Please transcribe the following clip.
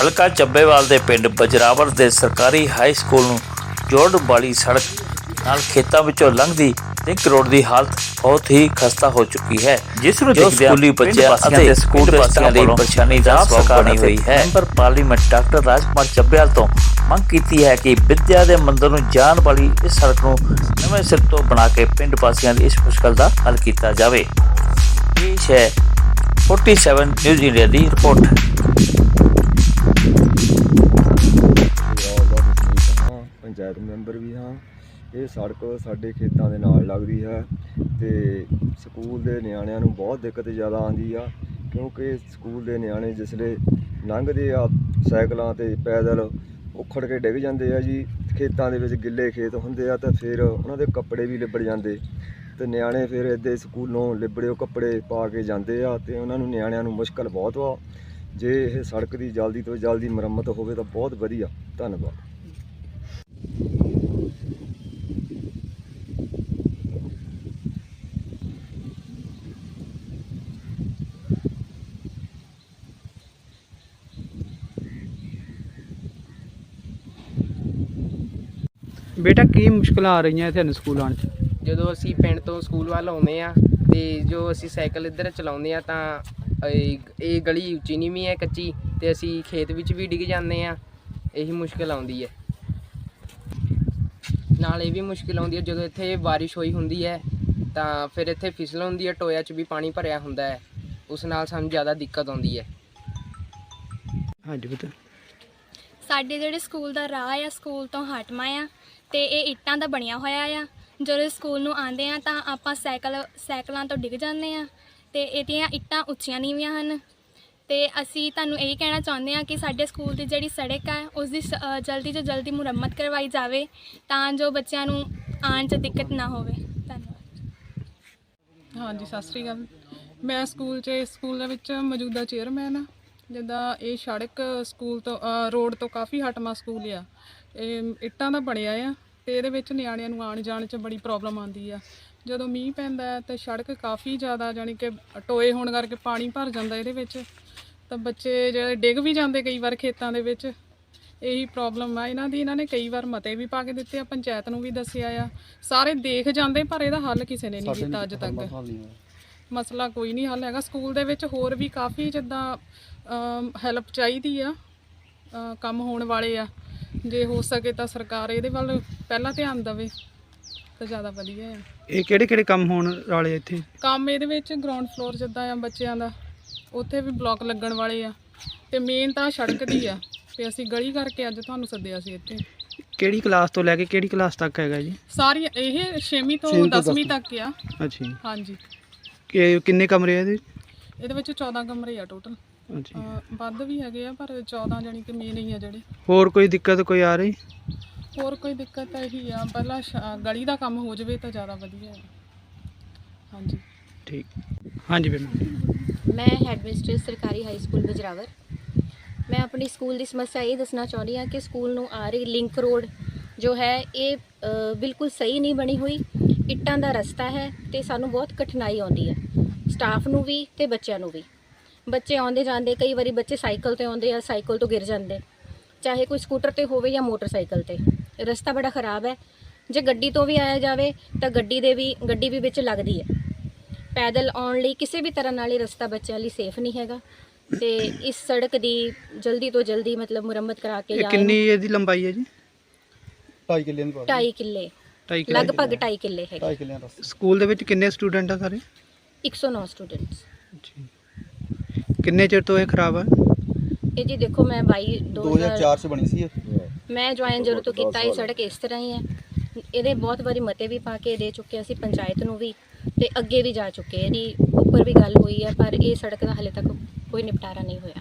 ਹਲਕਾ ਚੱਬੇਵਾਲ ਦੇ ਪਿੰਡ ਬਜਰਾਵਰ ਦੇ ਸਰਕਾਰੀ ਹਾਈ ਸਕੂਲ ਨੂੰ ਜੋੜਨ ਵਾਲੀ ਸੜਕ ਨਾਲ ਖੇਤਾਂ ਵਿੱਚੋਂ ਲੰਘਦੀ ਲਿੰਕ ਰੋਡ ਦੀ ਹਾਲਤ ਬਹੁਤ ਹੀ ਖਸਤਾ ਹੋ ਚੁੱਕੀ ਹੈ ਜਿਸ ਨੂੰ ਦੇਖਦਿਆਂ ਸਕੂਲੀ ਬੱਚਿਆਂ ਅਤੇ ਸਕੂਲ ਦੇ ਸਟਾਫ ਲਈ ਪਰੇਸ਼ਾਨੀ ਦਾ ਸਬਬ ਬਣੀ ਹੋਈ ਹੈ। Member parliament doctor Rajkumar Chabbewal ਤੋਂ ਮੰਗ ਕੀਤੀ ਹੈ ਕਿ ਵਿਦਿਆ ਦੇ ਮੰਦਰ ਨੂੰ ਜਾਣ ਵਾਲੀ ਇਸ ਸੜਕ ਨੂੰ ਨਵੇਂ ਸਿਰ ਤੋਂ ਬਣਾ ਕੇ ਪਿੰਡ ਵਾਸੀਆਂ ਦੀ ਇਸ ਮੁਸ਼ਕਲ ਦਾ ਹੱਲ ਕੀਤਾ ਜਾਵੇ। ਪੇਸ਼ ਹੈ 47 ਨਿਊਜ਼ ਇੰਡੀਆ ਦੀ ਰਿਪੋਰਟ। ਪੰਚਾਇਤ ਮੈਂਬਰ ਵੀ ਹਾਂ। ਇਹ ਸੜਕ ਸਾਡੇ ਖੇਤਾਂ ਦੇ ਨਾਲ ਲੱਗਦੀ ਹੈ ਤੇ ਸਕੂਲ ਦੇ ਨਿਆਣਿਆਂ ਨੂੰ ਬਹੁਤ ਦਿੱਕਤ ਜ਼ਿਆਦਾ ਆਉਂਦੀ ਆ, ਕਿਉਂਕਿ ਸਕੂਲ ਦੇ ਨਿਆਣੇ ਜਿਸਲੇ ਲੰਘਦੇ ਆ ਸਾਈਕਲਾਂ ਤੇ ਪੈਦਲ, ਉਖੜ ਕੇ ਡਿੱਗ ਜਾਂਦੇ ਆ ਜੀ। ਖੇਤਾਂ ਦੇ ਵਿੱਚ ਗਿੱਲੇ ਖੇਤ ਹੁੰਦੇ ਆ ਤਾਂ ਫਿਰ ਉਹਨਾਂ ਦੇ ਕੱਪੜੇ ਵੀ ਲਿਬੜ ਜਾਂਦੇ। ਤੇ ਨਿਆਣੇ ਫਿਰ ਇੱਦੇ ਸਕੂਲੋਂ ਲਿਬੜੇ ਉਹ ਕੱਪੜੇ ਪਾ ਕੇ ਜਾਂਦੇ ਆ ਤੇ ਉਹਨਾਂ ਨੂੰ ਨਿਆਣਿਆਂ ਨੂੰ ਮੁਸ਼ਕਲ ਬਹੁਤ ਵਾ ਜੇ ਇਹ ਸੜਕ ਦੀ ਜਲਦੀ ਤੋਂ ਜਲਦੀ ਮੁਰੰਮਤ ਹੋਵੇ ਤਾਂ ਬਹੁਤ ਵਧੀਆ। ਧੰਨਵਾਦ। ਬੇਟਾ ਕੀ ਮੁਸ਼ਕਲਾਂ ਆ ਰਹੀਆਂ ਤੁਹਾਨੂੰ ਸਕੂਲ ਆਉਣ 'ਚ? ਜਦੋਂ ਅਸੀਂ ਪਿੰਡ ਤੋਂ ਸਕੂਲ ਵੱਲ ਆਉਂਦੇ ਆ ਤੇ ਜੋ ਅਸੀਂ ਸਾਈਕਲ ਇੱਧਰ ਚਲਾਉਂਦੇ ਆ ਤਾਂ ਇਹ ਇਹ ਗਲੀ ਉੱਚੀ ਨੀਵੀਂ ਹੈ ਕੱਚੀ ਤੇ ਅਸੀਂ ਖੇਤ ਵਿੱਚ ਵੀ ਡਿੱਗ ਜਾਂਦੇ ਆ ਇਹੀ ਮੁਸ਼ਕਲ ਆਉਂਦੀ ਹੈ। ਨਾਲ ਇਹ ਵੀ ਮੁਸ਼ਕਲ ਆਉਂਦੀ ਹੈ ਜਦੋਂ ਇੱਥੇ ਬਾਰਿਸ਼ ਹੋਈ ਹੁੰਦੀ ਹੈ ਤਾਂ ਫਿਰ ਇੱਥੇ ਫਿਸਲ ਹੁੰਦੀ ਹੈ ਟੋਇਆ 'ਚ ਵੀ ਪਾਣੀ ਭਰਿਆ ਹੁੰਦਾ ਹੈ। ਉਸ ਨਾਲ ਸਾਨੂੰ ਜ਼ਿਆਦਾ ਦਿੱਕਤ ਆਉਂਦੀ ਹੈ। ਹਾਂਜੀ ਬੇਟਾ ਸਾਡੇ ਜਿਹੜੇ ਸਕੂਲ ਦਾ ਰਾਹ ਆ, ਸਕੂਲ ਤੋਂ ਹਟਮਾ ਆ ਤੇ ਇਹ ਇੱਟਾਂ ਦਾ ਬਣਿਆ ਹੋਇਆ ਆ। ਜਦੋਂ ਸਕੂਲ ਨੂੰ ਆਉਂਦੇ ਆ ਤਾਂ ਆਪਾਂ ਸਾਈਕਲ, ਸਾਈਕਲਾਂ ਤੋਂ ਡਿੱਗ ਜਾਂਦੇ ਆ ਤੇ ਇਹਦੀਆਂ ਇੱਟਾਂ ਉੱਚੀਆਂ ਨੀਵੀਆਂ ਹਨ। ਤੇ ਅਸੀਂ ਤੁਹਾਨੂੰ ਇਹ ਕਹਿਣਾ ਚਾਹੁੰਦੇ ਆ ਕਿ ਸਾਡੇ ਸਕੂਲ ਦੀ ਜਿਹੜੀ ਸੜਕ ਆ, ਉਸ ਦੀ ਸ- ਜਲਦੀ ਤੋਂ ਜਲਦੀ ਮੁਰੰਮਤ ਕਰਵਾਈ ਜਾਵੇ ਤਾਂ ਜੋ ਬੱਚਿਆਂ ਨੂੰ ਆਉਣ 'ਚ ਦਿੱਕਤ ਨਾ ਹੋਵੇ। ਧੰਨਵਾਦ। ਹਾਂਜੀ, ਸਤਿ ਸ੍ਰੀ ਅਕਾਲ। ਮੈਂ ਸਕੂਲ 'ਚ ਇਸ ਸਕੂਲ ਦੇ ਵਿੱਚ ਮੌਜੂਦਾ ਚੇਅਰਮੈਨ ਆ। ਜਿੱਦਾਂ ਇਹ ਸੜਕ ਸਕੂਲ ਤੋਂ ਰੋਡ ਤੋਂ ਕਾਫੀ ਹਟਮਾ ਸਕੂਲ ਆ। ਇਹ ਇੱਟਾਂ ਦਾ ਬਣਿਆ ਆ ਤੇ ਇਹਦੇ ਵਿੱਚ ਨਿਆਣਿਆਂ ਨੂੰ ਆਉਣ ਜਾਣ 'ਚ ਬੜੀ ਪ੍ਰੋਬਲਮ ਆਉਂਦੀ ਆ। ਜਦੋਂ ਮੀਂਹ ਪੈਂਦਾ ਤੇ ਸੜਕ ਕਾਫੀ ਜ਼ਿਆਦਾ ਜਾਣੀ ਕਿ ਟੋਏ ਹੋਣ ਕਰਕੇ ਪਾਣੀ ਭਰ ਜਾਂਦਾ ਇਹਦੇ ਵਿੱਚ ਤਾਂ ਬੱਚੇ ਜਿਹੜੇ ਡਿੱਗ ਵੀ ਜਾਂਦੇ ਕਈ ਵਾਰ ਖੇਤਾਂ ਦੇ ਵਿੱਚ। ਇਹੀ ਪ੍ਰੋਬਲਮ ਆ। ਇਹਨਾਂ ਦੀ ਇਹਨਾਂ ਨੇ ਕਈ ਵਾਰ ਮਤੇ ਵੀ ਪਾ ਕੇ ਦਿੱਤੇ ਆ ਪੰਚਾਇਤ ਨੂੰ ਵੀ ਦੱਸਿਆ ਆ। ਸਾਰੇ ਦੇਖ ਜਾਂਦੇ ਪਰ ਇਹਦਾ ਹੱਲ ਕਿਸੇ ਨੇ ਨਹੀਂ ਕੀਤਾ ਅੱਜ ਤੱਕ। ਮਸਲਾ ਕੋਈ ਨਹੀਂ ਹੱਲ ਹੈਗਾ। ਸਕੂਲ ਦੇ ਵਿੱਚ ਹੋਰ ਵੀ ਕਾਫੀ ਜਿੱਦਾਂ ਹੈਲਪ ਚਾਹੀਦੀ ਆ ਕੰਮ ਹੋਣ ਵਾਲੇ ਆ। ਜੇ ਹੋ ਸਕੇ ਤਾਂ ਸਰਕਾਰ ਇਹਦੇ ਵੱਲ ਪਹਿਲਾਂ ਧਿਆਨ ਦੇਵੇ ਤਾਂ ਜ਼ਿਆਦਾ ਵਧੀਆ ਆ। ਇਹ ਕਿਹੜੇ ਕਿਹੜੇ ਕੰਮ ਹੋਣ ਵਾਲੇ ਇੱਥੇ? ਕੰਮ ਇਹਦੇ ਵਿੱਚ ਗਰਾਊਂਡ ਫਲੋਰ ਜਿੱਦਾਂ ਆ ਬੱਚਿਆਂ ਦਾ ਉੱਥੇ ਵੀ ਬਲੌਕ ਲੱਗਣ ਵਾਲੇ ਆ। ਤੇ ਮੇਨ ਤਾਂ ਸੜਕ ਦੀ ਆ ਤੇ ਅਸੀਂ ਗਲੀ ਕਰਕੇ ਅੱਜ ਤੁਹਾਨੂੰ ਸੱਦਿਆ ਸੀ ਇੱਥੇ। ਕਿਹੜੀ ਕਲਾਸ ਤੋਂ ਲੈ ਕੇ ਕਿਹੜੀ ਕਲਾਸ ਤੱਕ ਹੈਗਾ ਜੀ? ਸਾਰੀ ਇਹ 6ਵੀਂ ਤੋਂ 10ਵੀਂ ਤੱਕ ਆ। ਅੱਛਾ ਹਾਂਜੀ। ਕਿ ਕਿੰਨੇ ਕਮਰੇ ਆ ਇਹਦੇ? ਇਹਦੇ ਵਿੱਚ 14 ਕਮਰੇ ਆ ਟੋਟਲ ਵੱਧ ਵੀ ਹੈਗੇ ਆ ਪਰ 14 ਜਾਨੀ ਕਿ ਮੇਨ ਹੀ ਆ ਜਿਹੜੇ। ਹੋਰ ਕੋਈ ਦਿੱਕਤ ਕੋਈ ਆ ਰਹੀ? ਹੋਰ ਕੋਈ ਦਿੱਕਤ ਇਹੀ ਆ ਪਹਿਲਾਂ ਸ਼- ਗਲੀ ਦਾ ਕੰਮ ਹੋ ਜਾਵੇ ਤਾਂ ਜ਼ਿਆਦਾ ਵਧੀਆ ਹੈ ਹਾਂਜੀ। ਠੀਕ। ਹਾਂਜੀ ਬੇਟਾ ਮੈਂ ਹੈਡਮਿਸਟਰੇਟ ਸਰਕਾਰੀ ਹਾਈ ਸਕੂਲ ਬਜਰਾਵਰ ਮੈਂ ਆਪਣੀ ਸਕੂਲ ਦੀ ਸਮੱਸਿਆ ਇਹ ਦੱਸਣਾ ਚਾਹੁੰਦੀ ਹਾਂ ਕਿ ਸਕੂਲ ਨੂੰ ਆ ਰਹੀ ਲਿੰਕ ਰੋਡ ਜੋ ਹੈ ਇਹ ਅ, ਬਿਲਕੁਲ ਸਹੀ ਨਹੀਂ ਬਣੀ ਹੋਈ। ਇੱਟਾਂ ਦਾ ਰਸਤਾ ਹੈ ਤੇ ਸਾਨੂੰ ਬਹੁਤ ਕਠਿਨਾਈ ਆਉਂਦੀ ਹੈ ਸਟਾਫ ਨੂੰ ਵੀ ਤੇ ਬੱਚਿਆਂ ਨੂੰ ਵੀ। ਬੱਚੇ ਆਉਂਦੇ ਜਾਂਦੇ ਕਈ ਵਾਰੀ ਬੱਚੇ ਸਾਈਕਲ ਤੇ ਆਉਂਦੇ ਆ ਸਾਈਕਲ ਤੋਂ ਗਿਰ ਜਾਂਦੇ। ਚਾਹੇ ਕੋਈ ਸਕੂਟਰ ਤੇ ਹੋਵੇ ਜਾਂ ਮੋਟਰਸਾਈਕਲ ਤੇ ਰਸਤਾ ਬੜਾ ਖਰਾਬ ਹੈ। ਜੇ ਗੱਡੀ ਤੋਂ ਵੀ ਆਇਆ ਜਾਵੇ ਤਾਂ ਗੱਡੀ ਦੇ ਵੀ ਗੱਡੀ ਵੀ ਵਿੱਚ ਲੱਗਦੀ ਹੈ। ਪੈਦਲ ਆਉਣ ਲਈ ਕਿਸੇ ਵੀ ਤਰ੍ਹਾਂ ਨਾਲ ਇਹ ਰਸਤਾ ਬੱਚਿਆਂ ਲਈ ਸੇਫ ਨਹੀਂ ਹੈਗਾ ਤੇ ਇਸ ਸੜਕ ਦੀ ਜਲਦੀ ਤੋਂ ਜਲਦੀ ਮਤਲਬ ਮੁਰੰਮਤ ਕਰਾ ਕੇ ਇਹ ਜਾਂ ਕਿੰਨੀ ਇਹਦੀ ਲੰਬਾਈ ਹੈ ਜੀ? 2.5 ਕਿੱਲੇ। ਢਾਈ ਕਿੱਲੇ ਲਗਭਗ 2.5 ਕਿੱਲੇ ਹੈਗੇ। ਸਕੂਲ ਦੇ ਵਿੱਚ ਕਿੰਨੇ ਸਟੂਡੈਂਟ ਆ ਸਾਰੇ? 109 ਸਟੂਡੈਂਟਸ। ਜੀ। ਕਿੰਨੇ ਚਿਰ ਤੋਂ ਇਹ ਖਰਾਬ ਹੈ ਇਹ ਜੀ ਦੇਖੋ ਮੈਂ 22 2004 ਚ ਬਣੀ ਸੀ ਮੈਂ ਜੁਆਇਨ ਜਦੋਂ ਤੋਂ ਕੀਤਾ ਇਹ ਸੜਕ ਇਸ ਤਰ੍ਹਾਂ ਹੀ ਹੈ। ਇਹਦੇ ਬਹੁਤ ਵਾਰੀ ਮਤੇ ਵੀ ਪਾ ਕੇ ਦੇ ਚੁੱਕੇ ਅਸੀਂ ਪੰਚਾਇਤ ਨੂੰ ਵੀ ਤੇ ਅੱਗੇ ਵੀ ਜਾ ਚੁੱਕੇ ਇਹਦੀ ਉੱਪਰ ਵੀ ਗੱਲ ਹੋਈ ਹੈ ਪਰ ਇਹ ਸੜਕ ਦਾ ਹਲੇ ਤੱਕ ਕੋਈ ਨਿਪਟਾਰਾ ਨਹੀਂ ਹੋਇਆ।